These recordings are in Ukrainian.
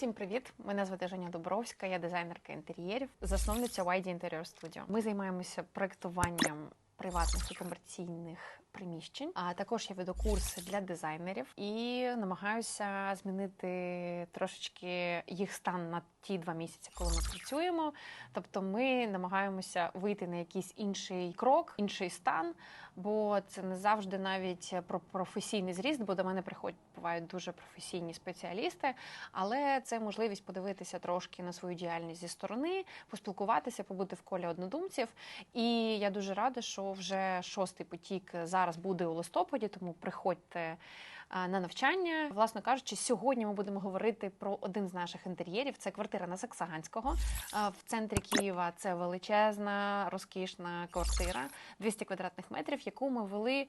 Всім привіт! Мене звати Женя Добровська, я дизайнерка інтер'єрів, засновниця YD Interior Studio. Ми займаємося проектуванням приватних і комерційних приміщень. А також я веду курси для дизайнерів і намагаюся змінити трошечки їх стан на ті два місяці, коли ми працюємо. Тобто, ми намагаємося вийти на якийсь інший крок, інший стан, бо це не завжди навіть про професійний зріст, бо до мене приходять бувають дуже професійні спеціалісти, але це можливість подивитися трошки на свою діяльність зі сторони, поспілкуватися, побути в колі однодумців. І я дуже рада, що вже шостий потік зараз буде у листопаді, тому приходьте на навчання. Власно кажучи, сьогодні ми будемо говорити про один з наших інтер'єрів. Це квартира на Саксаганського в центрі Києва. Це величезна, розкішна квартира 200 квадратних метрів, яку ми вели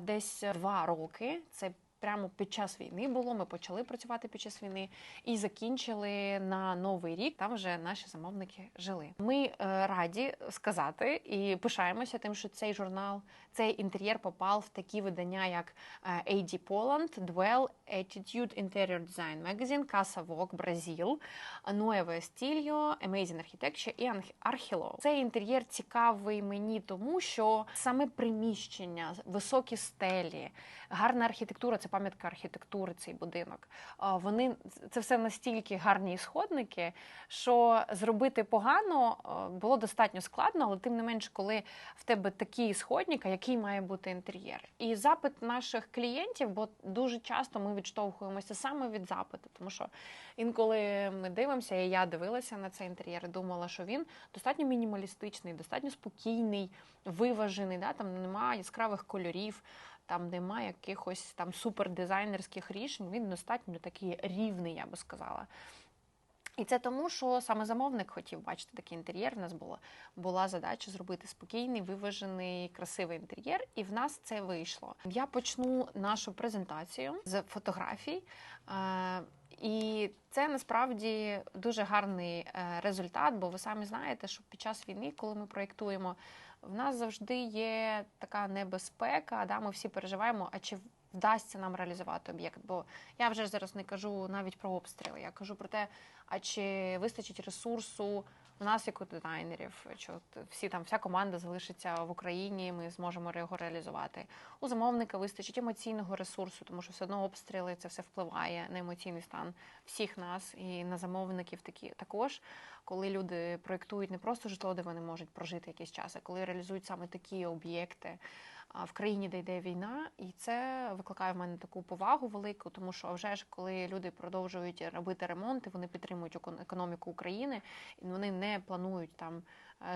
десь два роки. Це прямо під час війни було. Ми почали працювати під час війни і закінчили на новий рік. Там вже наші замовники жили. Ми е, раді сказати і пишаємося тим, що цей журнал, цей інтер'єр попав в такі видання, як е, AD Poland, Dwell, Attitude, Interior Design Magazine, Casa Vogue, Brazil, Nuevo Estilio, Amazing Architecture і Archilo. Цей інтер'єр цікавий мені, тому що саме приміщення, високі стелі, гарна архітектура це пам'ятка архітектури, цей будинок. Вони це все настільки гарні ісходники, що зробити погано було достатньо складно, але тим не менш, коли в тебе такі ісходники, який має бути інтер'єр. І запит наших клієнтів, бо дуже часто ми відштовхуємося саме від запиту, тому що інколи ми дивимося, і я дивилася на цей інтер'єр, і думала, що він достатньо мінімалістичний, достатньо спокійний, виважений. Да? Там немає яскравих кольорів там немає якихось там супердизайнерських рішень, він достатньо такий рівний, я би сказала. І це тому, що саме замовник хотів бачити такий інтер'єр. У нас була була задача зробити спокійний, виважений, красивий інтер'єр, і в нас це вийшло. Я почну нашу презентацію з фотографій. І це насправді дуже гарний е, результат, бо ви самі знаєте, що під час війни, коли ми проєктуємо в нас завжди є така небезпека. Да, Ми всі переживаємо, а чи вдасться нам реалізувати об'єкт? Бо я вже зараз не кажу навіть про обстріли. Я кажу про те, а чи вистачить ресурсу у нас, як у дизайнерів, що всі там вся команда залишиться в Україні, ми зможемо його реалізувати. У замовника вистачить емоційного ресурсу, тому що все одно обстріли це все впливає на емоційний стан всіх нас і на замовників такі також коли люди проєктують не просто житло, де вони можуть прожити якийсь час, а коли реалізують саме такі об'єкти в країні, де йде війна, і це викликає в мене таку повагу велику, тому що вже ж коли люди продовжують робити ремонти, вони підтримують економіку України, і вони не планують там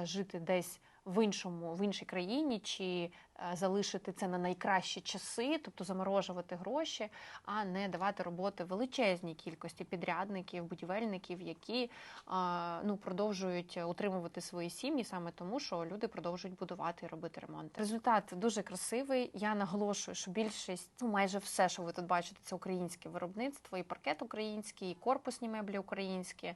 е, жити десь в іншому, в іншій країні, чи залишити це на найкращі часи, тобто заморожувати гроші, а не давати роботи величезній кількості підрядників, будівельників, які е, ну продовжують утримувати свої сім'ї саме тому, що люди продовжують будувати і робити ремонт. Результат дуже красивий. Я наголошую, що більшість, ну майже все, що ви тут бачите, це українське виробництво, і паркет український, і корпусні меблі українські,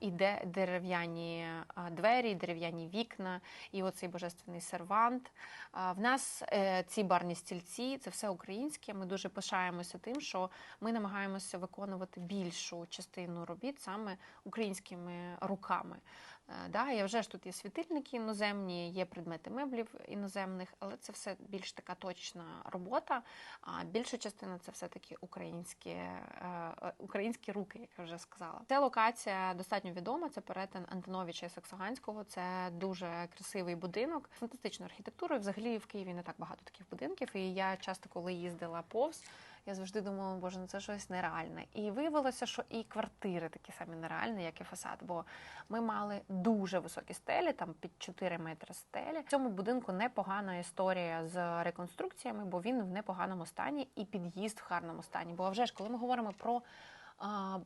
і дерев'яні двері, і дерев'яні вікна і оцей божественний сервант. В нас е, ці барні стільці це все українське. Ми дуже пишаємося тим, що ми намагаємося виконувати більшу частину робіт саме українськими руками. Е, да, Я вже ж тут є світильники іноземні, є предмети меблів іноземних, але це все більш така точна робота. А більша частина це все-таки українські е, українські руки, як я вже сказала. Ця локація достатньо відома. Це перетин Антоновича і Саксоганського. Це дуже красивий будинок, фантастичною архітектурою. Взагалі в Києві не так багато таких будинків. І я часто, коли їздила повз я завжди думала, боже, ну це щось нереальне. І виявилося, що і квартири такі самі нереальні, як і фасад. Бо ми мали дуже високі стелі, там під 4 метри стелі. В цьому будинку непогана історія з реконструкціями, бо він в непоганому стані і під'їзд в гарному стані. Бо вже ж, коли ми говоримо про а,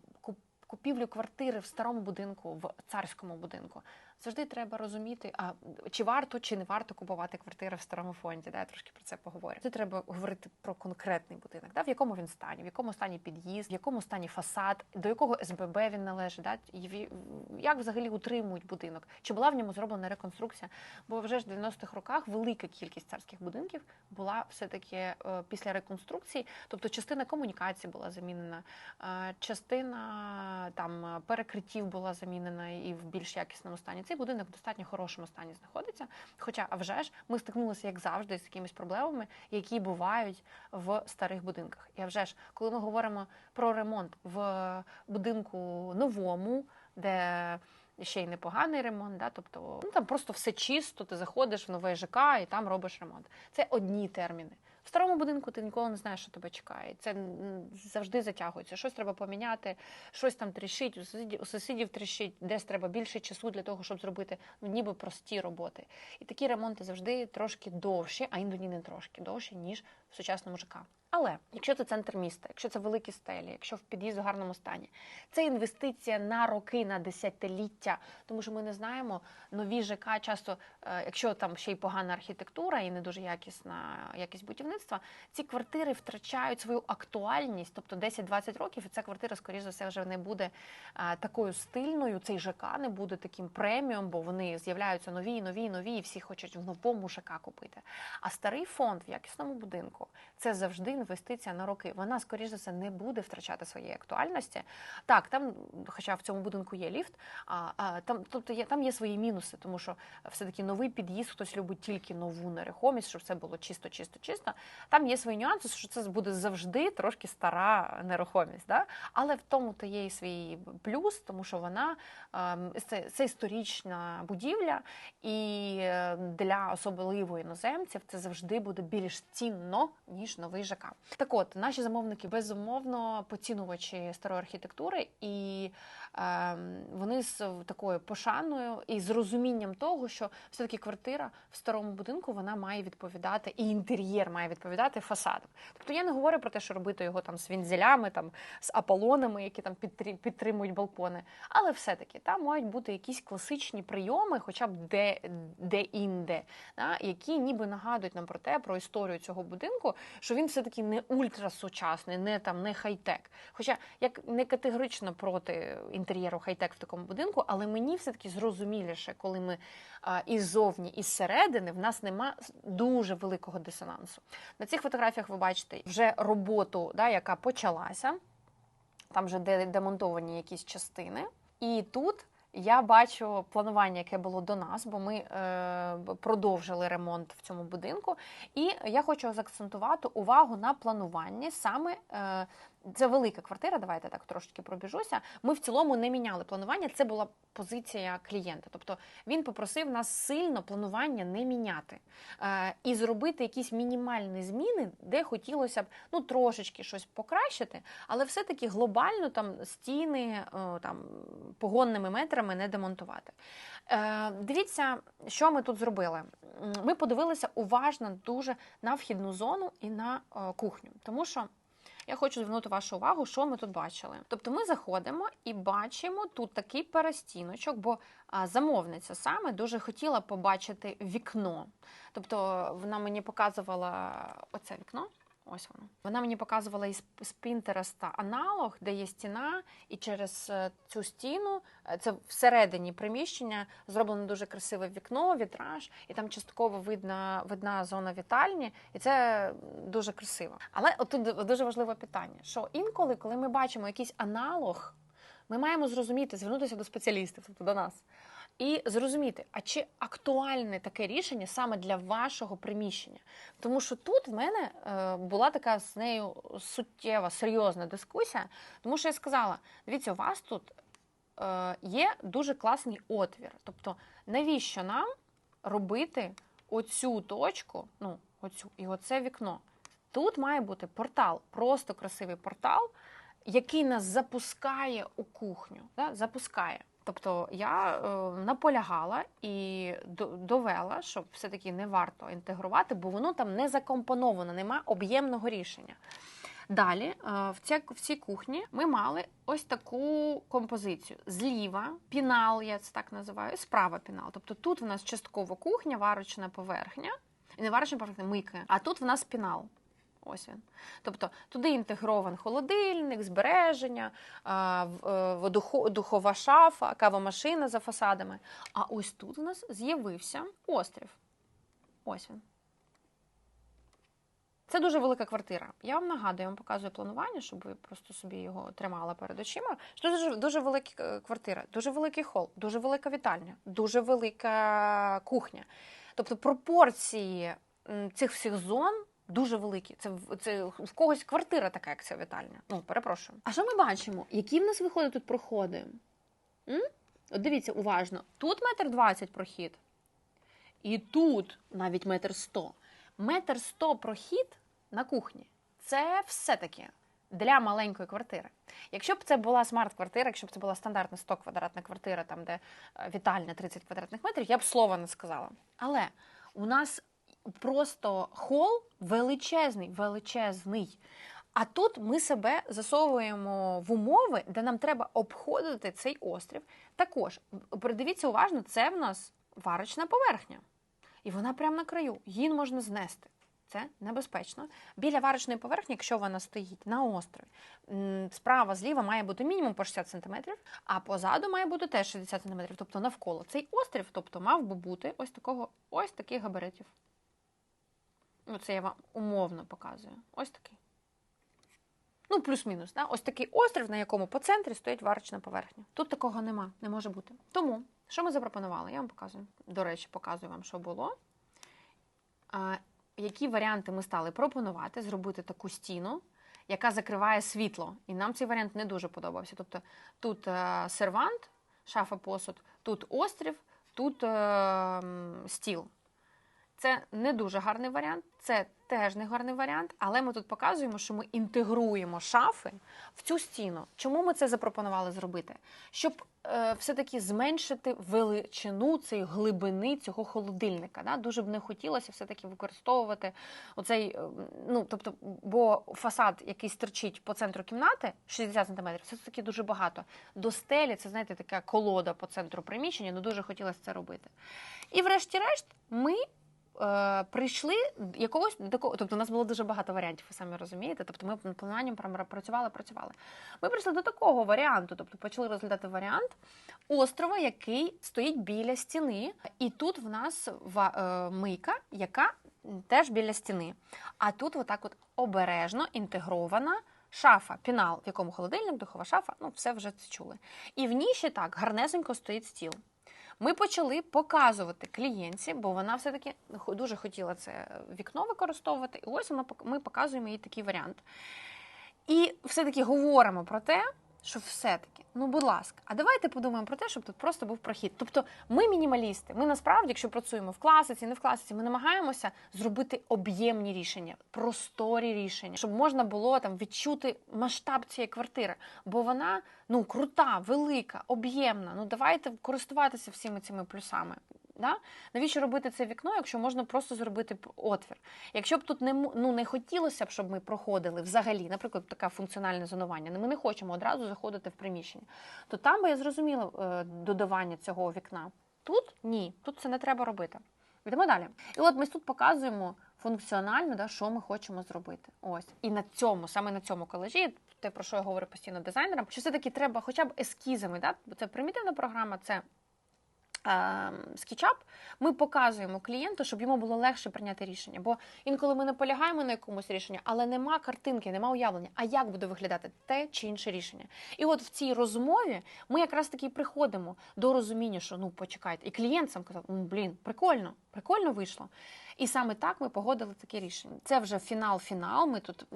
купівлю квартири в старому будинку, в царському будинку, завжди треба розуміти, а чи варто чи не варто купувати квартири в старому фонді. Да, я трошки про це поговорю. Це треба говорити про конкретний будинок, да, в якому він стані, в якому стані під'їзд, в якому стані фасад, до якого СББ він належить, да, і як взагалі утримують будинок, чи була в ньому зроблена реконструкція? Бо вже ж в 90-х роках велика кількість царських будинків була все-таки е, після реконструкції, тобто частина комунікації була замінена, е, частина перекриттів була замінена і в більш якісному стані. Цей будинок в достатньо хорошому стані знаходиться. Хоча, а вже ж, ми стикнулися, як завжди, з якимись проблемами, які бувають в старих будинках. І а вже ж, коли ми говоримо про ремонт в будинку новому, де ще й непоганий ремонт, да? тобто ну, там просто все чисто, ти заходиш в нове ЖК і там робиш ремонт. Це одні терміни. В старому будинку ти ніколи не знаєш, що тебе чекає. Це завжди затягується. Щось треба поміняти, щось там трішить, у сусідів, у сусідів трішить, десь треба більше часу для того, щоб зробити ну, ніби прості роботи. І такі ремонти завжди трошки довші, а іноді не трошки довші, ніж в сучасному ЖК. Але якщо це центр міста, якщо це великі стелі, якщо в під'їзд в гарному стані, це інвестиція на роки, на десятиліття, тому що ми не знаємо нові ЖК часто, е, якщо там ще й погана архітектура і не дуже якісна якість будівництва, ці квартири втрачають свою актуальність, тобто 10-20 років, і ця квартира, скоріш за все, вже не буде е, такою стильною. Цей ЖК не буде таким преміум, бо вони з'являються нові, нові, нові, і всі хочуть в новому ЖК купити. А старий фонд в якісному будинку це завжди інвестиція на роки. Вона, скоріш за все, не буде втрачати своєї актуальності. Так, там, хоча в цьому будинку є ліфт, а, а там тобто є там є свої мінуси, тому що все-таки новий під'їзд, хтось любить тільки нову нерухомість, щоб це було чисто, чисто, чисто. Там є свої нюанси, що це буде завжди трошки стара нерухомість. Да? Але в тому то є і свій плюс, тому що вона ем, це, це історична будівля, і е, для особливо іноземців це завжди буде більш цінно, ніж новий ЖК. Так от, наші замовники безумовно поцінувачі старої архітектури, і вони з такою пошаною і з розумінням того, що все-таки квартира в старому будинку вона має відповідати, і інтер'єр має відповідати фасадам. Тобто я не говорю про те, що робити його там з вінзелями, там з аполонами, які там підтримують балкони. Але все-таки там мають бути якісь класичні прийоми, хоча б де де-інде, да, які ніби нагадують нам про те, про історію цього будинку, що він все-таки не ультрасучасний, не там не хай-тек. Хоча як не категорично проти інтер'єру хай-тек в такому будинку, але мені все-таки зрозуміліше, коли ми і ззовні, і зсередини в нас нема дуже великого дисонансу. На цих фотографіях ви бачите вже роботу, да, яка почалася. Там вже демонтовані якісь частини. І тут я бачу планування, яке було до нас, бо ми е, продовжили ремонт в цьому будинку. І я хочу заакцентувати увагу на плануванні саме е, це велика квартира. Давайте так трошки пробіжуся. Ми в цілому не міняли планування. Це була позиція клієнта. Тобто він попросив нас сильно планування не міняти е, і зробити якісь мінімальні зміни, де хотілося б ну трошечки щось покращити, але все-таки глобально там стіни там погонними метрами не демонтувати. Е, Дивіться, що ми тут зробили. Ми подивилися уважно дуже на вхідну зону і на кухню, тому що. Я хочу звернути вашу увагу, що ми тут бачили. Тобто ми заходимо і бачимо тут такий перестіночок, бо замовниця саме дуже хотіла побачити вікно. Тобто вона мені показувала оце вікно. Ось воно. Вона мені показувала із Пінтереста аналог, де є стіна, і через е, цю стіну е, це всередині приміщення зроблено дуже красиве вікно, вітраж, і там частково видна видна зона вітальні, і це дуже красиво. Але отут дуже важливе питання: що інколи, коли ми бачимо якийсь аналог, ми маємо зрозуміти, звернутися до спеціалістів, тобто до нас і зрозуміти, а чи актуальне таке рішення саме для вашого приміщення. Тому що тут в мене е, була така з нею суттєва, серйозна дискусія, тому що я сказала: дивіться, у вас тут е, є дуже класний отвір. Тобто, навіщо нам робити оцю точку, ну, оцю і оце вікно? Тут має бути портал, просто красивий портал, який нас запускає у кухню. Да? Запускає. Тобто я е, наполягала і довела, що все-таки не варто інтегрувати, бо воно там не закомпоновано, нема об'ємного рішення. Далі, е, в цій, кухні ми мали ось таку композицію: зліва пінал, я це так називаю, справа пінал. Тобто тут в нас частково кухня, варочна поверхня, не варочна поверхня, мийка, а тут в нас пінал. Ось він. Тобто туди інтегрований холодильник, збереження, е, духова шафа, кавомашина за фасадами. А ось тут у нас з'явився острів. Ось він. Це дуже велика квартира. Я вам нагадую, я вам показую планування, щоб ви просто собі його тримали перед очима. Що дуже дуже велика е, квартира, дуже великий хол, дуже велика вітальня, дуже велика кухня. Тобто пропорції цих всіх зон. Дуже великі. Це це в когось квартира така, як ця вітальня. Ну, перепрошую. А що ми бачимо? Які в нас виходить тут проходи? М? От дивіться уважно: тут метр двадцять прохід, і тут навіть метр сто. Метр сто прохід на кухні. Це все-таки для маленької квартири. Якщо б це була смарт-квартира, якщо б це була стандартна 100 квадратна квартира, там де е, вітальня 30 квадратних метрів, я б слова не сказала. Але у нас просто хол величезний, величезний. А тут ми себе засовуємо в умови, де нам треба обходити цей острів. Також придивіться уважно, це в нас варочна поверхня. І вона прямо на краю. Її можна знести. Це небезпечно. Біля варочної поверхні, якщо вона стоїть на острові, справа зліва має бути мінімум по 60 см, а позаду має бути теж 60 см, тобто навколо. Цей острів тобто, мав би бути ось такого, ось таких габаритів. Оце я вам умовно показую. Ось такий. Ну, плюс-мінус. Да? Ось такий острів, на якому по центрі стоїть варочна поверхня. Тут такого нема, не може бути. Тому, що ми запропонували? Я вам показую. До речі, показую вам, що було. А, Які варіанти ми стали пропонувати, зробити таку стіну, яка закриває світло. І нам цей варіант не дуже подобався. Тобто тут е, сервант, шафа посуд, тут острів, тут е, стіл. Це не дуже гарний варіант, це теж не гарний варіант, але ми тут показуємо, що ми інтегруємо шафи в цю стіну. Чому ми це запропонували зробити? Щоб е, все-таки зменшити величину цієї глибини цього холодильника. Да? Дуже б не хотілося все-таки використовувати оцей, е, ну тобто, бо фасад, який стерчить по центру кімнати, 60 см, це таки дуже багато. До стелі це, знаєте, така колода по центру приміщення, ну дуже хотілося це робити. І, врешті-решт, ми е, прийшли якогось такого, тобто у нас було дуже багато варіантів, ви самі розумієте. Тобто ми над плануванням працювали, працювали. Ми прийшли до такого варіанту, тобто почали розглядати варіант острова, який стоїть біля стіни, і тут в нас е, мийка, яка теж біля стіни. А тут, отак, от обережно інтегрована. Шафа, пінал, в якому холодильник, духова шафа, ну все вже це чули. І в ній ще так гарнесенько стоїть стіл. Ми почали показувати клієнтці, бо вона все-таки дуже хотіла це вікно використовувати. І ось ми показуємо їй такий варіант. І все-таки говоримо про те, що все-таки, ну будь ласка, а давайте подумаємо про те, щоб тут просто був прохід. Тобто ми мінімалісти. Ми насправді, якщо працюємо в класиці, не в класиці, ми намагаємося зробити об'ємні рішення, просторі рішення, щоб можна було там відчути масштаб цієї квартири. Бо вона ну крута, велика, об'ємна. Ну давайте користуватися всіми цими плюсами. Да? Навіщо робити це вікно, якщо можна просто зробити отвір? Якщо б тут не ну, не хотілося б, щоб ми проходили взагалі, наприклад, таке функціональне зонування, ми не хочемо одразу заходити в приміщення, то там би я зрозуміла е, додавання цього вікна. Тут ні, тут це не треба робити. Йдемо далі. І от ми тут показуємо функціонально, да, що ми хочемо зробити. Ось. І на цьому, саме на цьому колежі, те, про що я говорю постійно дизайнерам, що все-таки треба хоча б ескізами, да? бо це примітивна програма, це скетчап, ми показуємо клієнту, щоб йому було легше прийняти рішення. Бо інколи ми наполягаємо на якомусь рішенні, але нема картинки, нема уявлення, а як буде виглядати те чи інше рішення. І от в цій розмові ми якраз таки приходимо до розуміння, що ну почекайте, і клієнт сам казав, блін, прикольно, прикольно вийшло. І саме так ми погодили таке рішення. Це вже фінал-фінал. Ми тут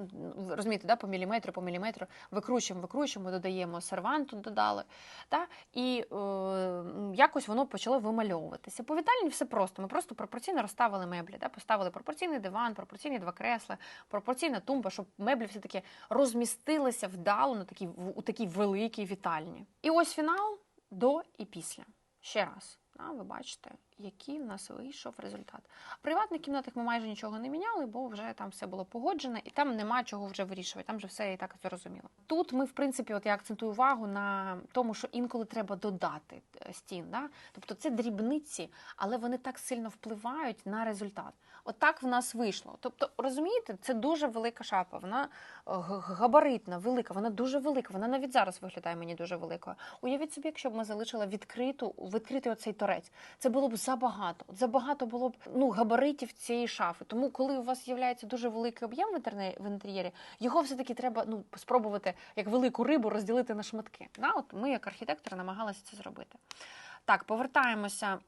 розумієте, да, по міліметру, по міліметру викручуємо, викручуємо, додаємо серванту, додали. Да, І е, якось воно почало вимальовуватися. По вітальні все просто. Ми просто пропорційно розставили меблі, да, поставили пропорційний диван, пропорційні два кресла, пропорційна тумба, щоб меблі все таки розмістилися вдало на такій у такій великій вітальні. І ось фінал до і після. Ще раз. Ви бачите, який в нас вийшов результат. В приватних кімнатах ми майже нічого не міняли, бо вже там все було погоджено, і там нема чого вже вирішувати. Там вже все і так зрозуміло. Тут ми, в принципі, от я акцентую увагу на тому, що інколи треба додати е, стін. Да? Тобто це дрібниці, але вони так сильно впливають на результат. Отак в нас вийшло. Тобто, розумієте, це дуже велика шапа, вона е, габаритна, велика, вона дуже велика. Вона навіть зараз виглядає мені дуже великою. Уявіть собі, якщо б ми залишили відкриту, відкритий оцей торець. Це було б забагато. Забагато було б ну габаритів цієї шафи. Тому, коли у вас з'являється дуже великий об'єм в інтер'єрі, його все-таки треба ну спробувати як велику рибу розділити на шматки. Да? От ми, як архітектори, намагалися це зробити. Так, повертаємося.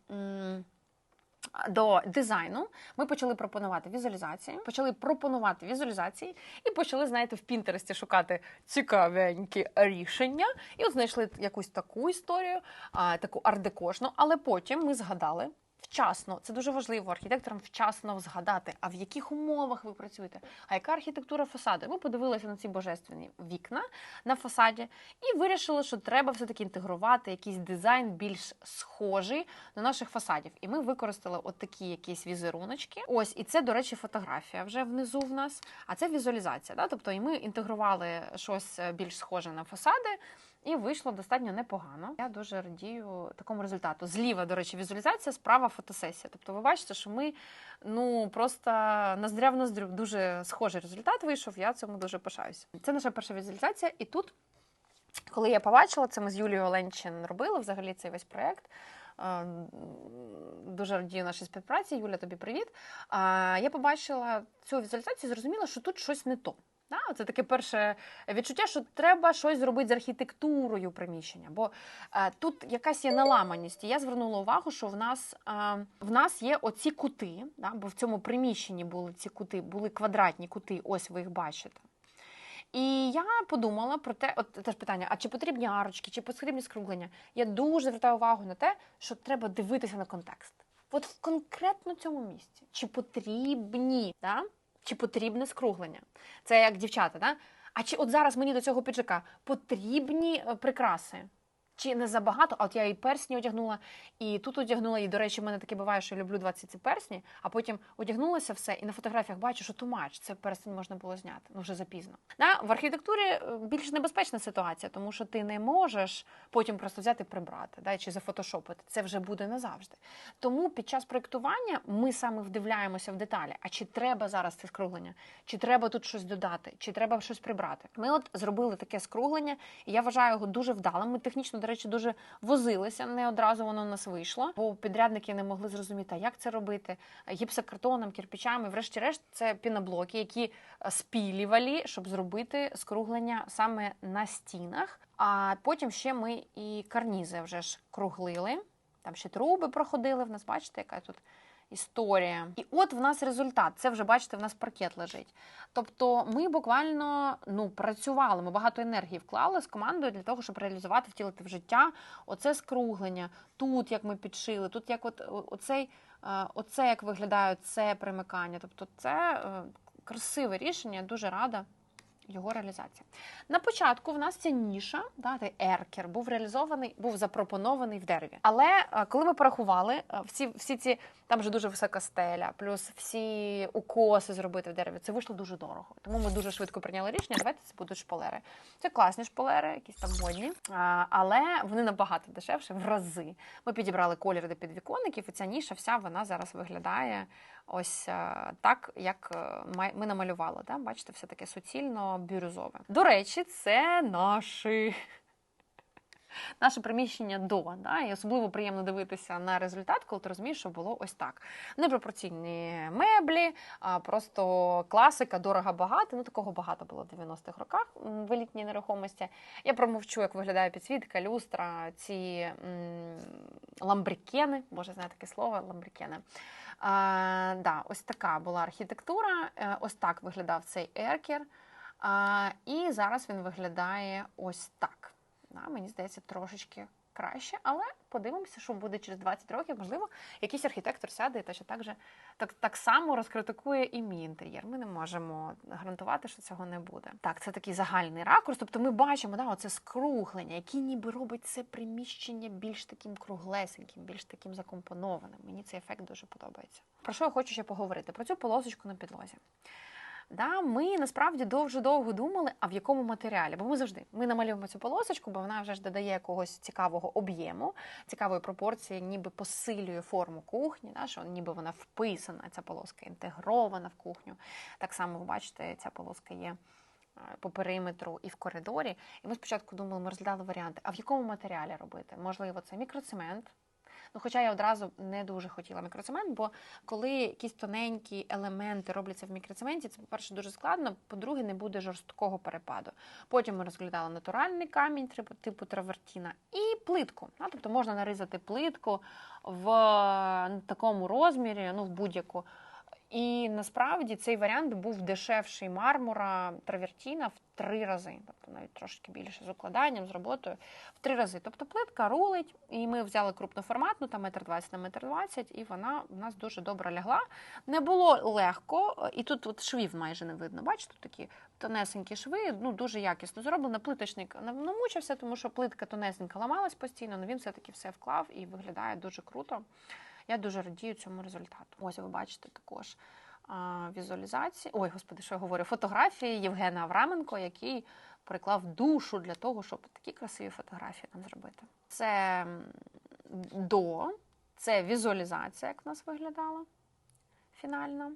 До дизайну ми почали пропонувати візуалізації, почали пропонувати візуалізації і почали, знаєте, в Пінтересті шукати цікавенькі рішення. І от знайшли якусь таку історію, таку ардекошну. Але потім ми згадали вчасно, це дуже важливо архітекторам вчасно згадати, а в яких умовах ви працюєте, а яка архітектура фасаду. Ми подивилися на ці божественні вікна на фасаді і вирішили, що треба все-таки інтегрувати якийсь дизайн більш схожий до наших фасадів. І ми використали от такі якісь візеруночки. Ось, і це, до речі, фотографія вже внизу в нас, а це візуалізація. Да? Тобто, і ми інтегрували щось е, більш схоже на фасади. І вийшло достатньо непогано. Я дуже радію такому результату. Зліва, до речі, візуалізація, справа фотосесія. Тобто, ви бачите, що ми ну просто ноздря в ноздрю дуже схожий результат вийшов. Я цьому дуже пишаюся. Це наша перша візуалізація. І тут, коли я побачила, це ми з Юлією Оленчин робили взагалі цей весь проєкт. Дуже радію нашій співпраці. Юля, тобі привіт. Я побачила цю візуалізацію зрозуміла, що тут щось не то. Да, це таке перше відчуття, що треба щось зробити з архітектурою приміщення, бо е, тут якась є наламаність. І я звернула увагу, що в нас е, в нас є оці кути, да, бо в цьому приміщенні були ці кути, були квадратні кути, ось ви їх бачите. І я подумала про те, от теж питання: а чи потрібні арочки, чи потрібні скруглення? Я дуже звертаю увагу на те, що треба дивитися на контекст. От в конкретно цьому місці, чи потрібні, да? Чи потрібне скруглення? Це як дівчата, да? А чи от зараз мені до цього піджака потрібні е, прикраси? Чи не забагато? А от я і персні одягнула, і тут одягнула. І, до речі, в мене таке буває, що я люблю 20 ці персні, а потім одягнулася все, і на фотографіях бачу, що тумач, це перстень можна було зняти. Ну вже запізно. Да? В архітектурі е, більш небезпечна ситуація, тому що ти не можеш потім просто взяти прибрати, да? чи зафотошопити. Це вже буде назавжди. Тому під час проєктування ми саме вдивляємося в деталі. А чи треба зараз це скруглення? Чи треба тут щось додати, чи треба щось прибрати? Ми от зробили таке скруглення, і я вважаю його дуже вдалим. Ми технічно, речі, дуже возилися. Не одразу воно у нас вийшло, бо підрядники не могли зрозуміти, як це робити гіпсокартоном, кирпичами. Врешті-решт, це піноблоки, які спілювали, щоб зробити скруглення саме на стінах. А потім ще ми і карнізи вже ж круглили. Там ще труби проходили. В нас бачите, яка тут історія. І от в нас результат. Це вже бачите, в нас паркет лежить. Тобто, ми буквально ну працювали. Ми багато енергії вклали з командою для того, щоб реалізувати, втілити в життя оце скруглення. Тут як ми підшили, тут як от оцей, оце як виглядає це примикання. Тобто, це красиве рішення. Дуже рада його реалізація. На початку в нас ця ніша, да, еркер, був реалізований, був запропонований в дереві. Але коли ми порахували, всі всі ці там вже дуже висока стеля, плюс всі укоси зробити в дереві, це вийшло дуже дорого. Тому ми дуже швидко прийняли рішення. Давайте це будуть шпалери. Це класні шпалери, якісь там модні, але вони набагато дешевше, в рази. Ми підібрали колір до підвіконників, і ця ніша вся вона зараз виглядає. Ось так, як ми намалювали. Да? Бачите, все таке суцільно бірюзове. До речі, це наші. Наше приміщення до, да, і особливо приємно дивитися на результат, коли ти розумієш, що було ось так. Непропорційні меблі, а просто класика, дорого багато. Ну такого багато було в 90-х роках в елітній нерухомості. Я промовчу, як виглядає підсвітка, люстра, ці м, ламбрікени, може знає таке слово, ламбрікени. А, да, Ось така була архітектура, е, ось так виглядав цей еркер. А, І зараз він виглядає ось так. Да, Мені здається, трошечки краще, але подивимося, що буде через 20 років. Можливо, якийсь архітектор сяде і точно так же так, так само розкритикує і мій інтер'єр. Ми не можемо гарантувати, що цього не буде. Так, це такий загальний ракурс. Тобто ми бачимо, да, оце скруглення, яке ніби робить це приміщення більш таким круглесеньким, більш таким закомпонованим. Мені цей ефект дуже подобається. Про що я хочу ще поговорити? Про цю полосочку на підлозі. Да, Ми насправді дуже довго думали, а в якому матеріалі. Бо ми завжди ми намалюємо цю полосочку, бо вона вже ж додає якогось цікавого об'єму, цікавої пропорції, ніби посилює форму кухні, да, що ніби вона вписана, ця полоска інтегрована в кухню. Так само, ви бачите, ця полоска є. По периметру і в коридорі. І ми спочатку думали, ми розглядали варіанти, а в якому матеріалі робити? Можливо, це мікроцемент, Ну, хоча я одразу не дуже хотіла мікроцемент, бо коли якісь тоненькі елементи робляться в мікроцементі, це, по-перше, дуже складно, по-друге, не буде жорсткого перепаду. Потім ми розглядали натуральний камінь типу, травертіна і плитку. Ну, тобто можна нарізати плитку в такому розмірі, ну в будь-яку. І насправді цей варіант був дешевший мармура травертіна в три рази, тобто навіть трошки більше з укладанням, з роботою в три рази. Тобто плитка рулить, і ми взяли крупноформатну, там метр двадцять на метр двадцять, і вона в нас дуже добре лягла. Не було легко, і тут от швів майже не видно. Бачите, такі тонесенькі шви, ну дуже якісно зроблено. Плиточник намучився, тому що плитка тонесенька ламалась постійно, але він все-таки все вклав і виглядає дуже круто. Я дуже радію цьому результату. Ось ви бачите також візуалізації. Ой, господи, що я говорю? Фотографії Євгена Авраменко, який приклав душу для того, щоб такі красиві фотографії нам зробити. Це до, це візуалізація, як в нас виглядала фінальна.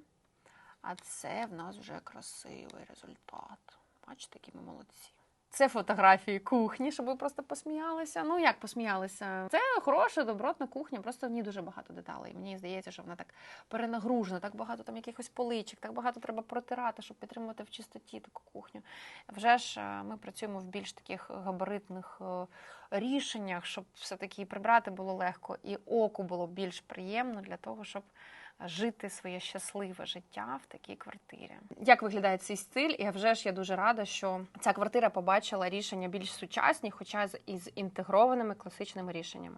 А це в нас вже красивий результат. Бачите, які ми молодці. Це фотографії кухні, щоб ви просто посміялися. Ну як посміялися? Це хороша, добротна кухня, просто в ній дуже багато деталей. Мені здається, що вона так перенагружена, так багато там якихось поличок, так багато треба протирати, щоб підтримувати в чистоті таку кухню. Вже ж е, ми працюємо в більш таких габаритних е, рішеннях, щоб все-таки прибрати було легко, і оку було більш приємно для того, щоб жити своє щасливе життя в такій квартирі. Як виглядає цей стиль? І вже ж я дуже рада, що ця квартира побачила рішення більш сучасні, хоча із інтегрованими класичними рішеннями.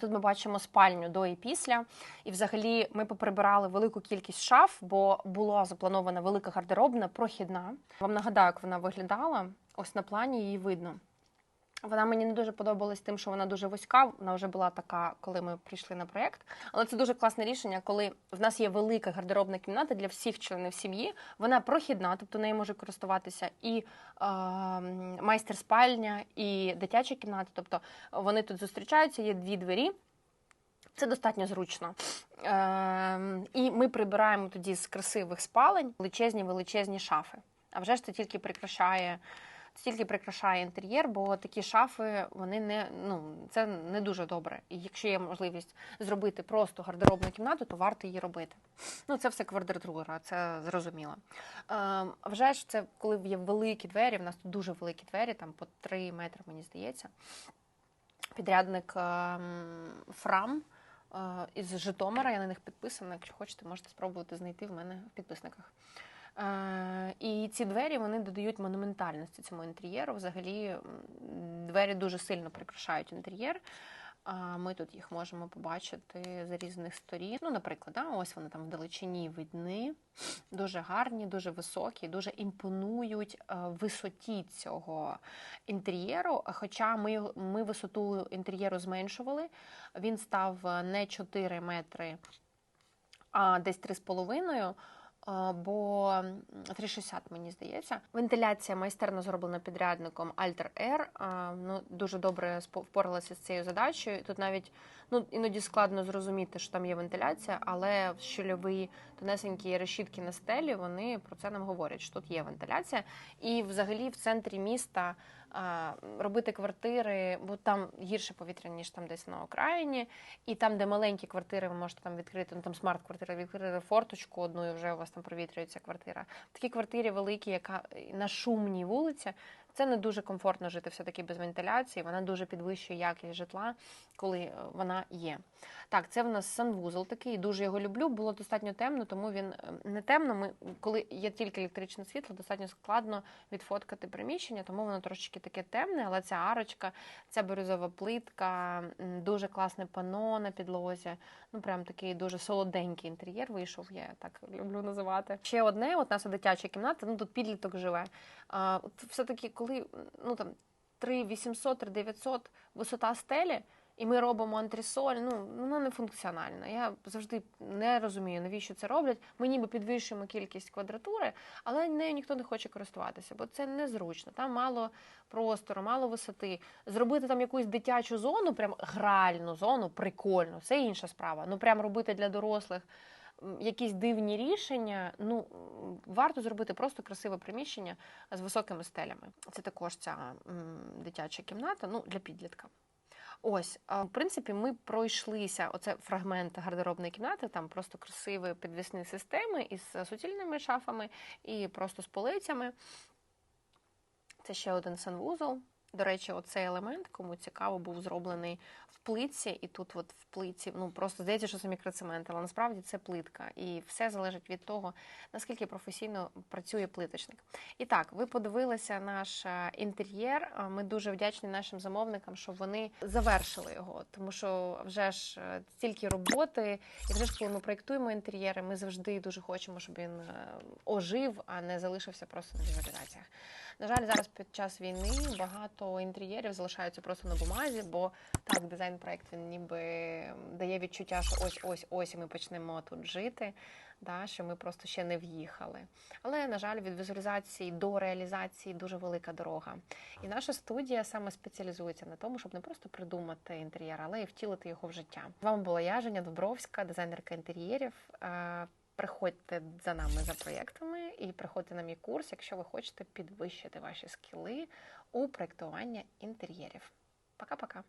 Тут ми бачимо спальню до і після, і взагалі ми поприбирали велику кількість шаф, бо була запланована велика гардеробна прохідна. Вам нагадаю, як вона виглядала. Ось на плані її видно. Вона мені не дуже подобалась тим, що вона дуже вузька. Вона вже була така, коли ми прийшли на проєкт. Але це дуже класне рішення, коли в нас є велика гардеробна кімната для всіх членів сім'ї. Вона прохідна, тобто нею може користуватися і е, майстер спальня, і дитяча кімната. Тобто вони тут зустрічаються, є дві двері. Це достатньо зручно. Е, І ми прибираємо тоді з красивих спалень величезні величезні шафи. А вже ж це тільки прикрашає стільки прикрашає інтер'єр, бо такі шафи вони не ну це не дуже добре. І якщо є можливість зробити просто гардеробну кімнату, то варто її робити. Ну це все квадратура, це зрозуміло. Е, Вже ж це коли є великі двері. В нас тут дуже великі двері, там по 3 метри, мені здається. Підрядник е, Фрам. Е, із Житомира я на них підписана. Якщо хочете, можете спробувати знайти в мене в підписниках. Е, і ці двері вони додають монументальності цьому інтер'єру. Взагалі двері дуже сильно прикрашають інтер'єр. Ми тут їх можемо побачити з різних сторін. Ну, наприклад, да, ось вони там в далечині видні, дуже гарні, дуже високі, дуже імпонують е, висоті цього інтер'єру. Хоча ми ми висоту інтер'єру зменшували, він став не 4 метри, а десь 3,5 бо 360, мені здається. Вентиляція майстерно зроблена підрядником Alter Air. Ну, Дуже добре впоралася з цією задачею. Тут навіть ну, іноді складно зрозуміти, що там є вентиляція, але щільові тонесенькі решітки на стелі вони про це нам говорять, що тут є вентиляція. І взагалі в центрі міста робити квартири, бо там гірше повітря, ніж там десь на окраїні. І там, де маленькі квартири, ви можете там відкрити, ну там смарт-квартира, відкрити форточку одну, і вже у вас там провітрюється квартира. В такій квартирі великі, яка на шумній вулиці, це не дуже комфортно жити все-таки без вентиляції, вона дуже підвищує якість житла, коли е, вона є. Так, це в нас санвузол такий, дуже його люблю. Було достатньо темно, тому він е, не темно. Ми, Коли є тільки електричне світло, достатньо складно відфоткати приміщення, тому воно трошечки таке темне, але ця арочка, ця бирюзова плитка, дуже класне пано на підлозі. Ну, прям такий дуже солоденький інтер'єр вийшов, я так люблю називати. Ще одне, от наша дитяча кімната, ну тут підліток живе. А, от Все-таки, коли ну там 3800, 3900 висота стелі і ми робимо антресоль, ну вона не функціональна. Я завжди не розумію, навіщо це роблять. Ми ніби підвищуємо кількість квадратури, але нею ніхто не хоче користуватися, бо це незручно. Там мало простору, мало висоти. Зробити там якусь дитячу зону, прям гральну зону, прикольно, це інша справа. Ну прям робити для дорослих. Якісь дивні рішення, ну варто зробити просто красиве приміщення з високими стелями. Це також ця м, дитяча кімната, ну для підлітка. Ось, в принципі, ми пройшлися. Оце фрагмент гардеробної кімнати, там просто красиві підвісні системи із суцільними шафами і просто з полицями. Це ще один санвузол. До речі, оцей елемент, кому цікаво, був зроблений в плитці, і тут, от в плитці, ну просто здається, що це мікроцемент, але насправді це плитка. І все залежить від того, наскільки професійно працює плиточник. І так, ви подивилися наш е, інтер'єр. Е, Ми дуже вдячні нашим замовникам, що вони завершили його, тому що вже ж е, стільки роботи, і вже ж коли ми проєктуємо інтер'єри, ми завжди дуже хочемо, щоб він ожив, а не залишився просто на візуалізаціях. На жаль, зараз під час війни багато інтер'єрів залишаються просто на бумазі, бо так, дизайн-проект він ніби дає відчуття, що ось ось ось ми почнемо тут жити. Да, що ми просто ще не в'їхали. Але, на жаль, від візуалізації до реалізації дуже велика дорога. І наша студія саме спеціалізується на тому, щоб не просто придумати інтер'єр, але і втілити його в життя. З вами була я, Женя Дубровська, дизайнерка інтер'єрів. Приходьте за нами за проєктами і приходьте на мій курс, якщо ви хочете підвищити ваші скіли у проєктуванні інтер'єрів. Пока-пока.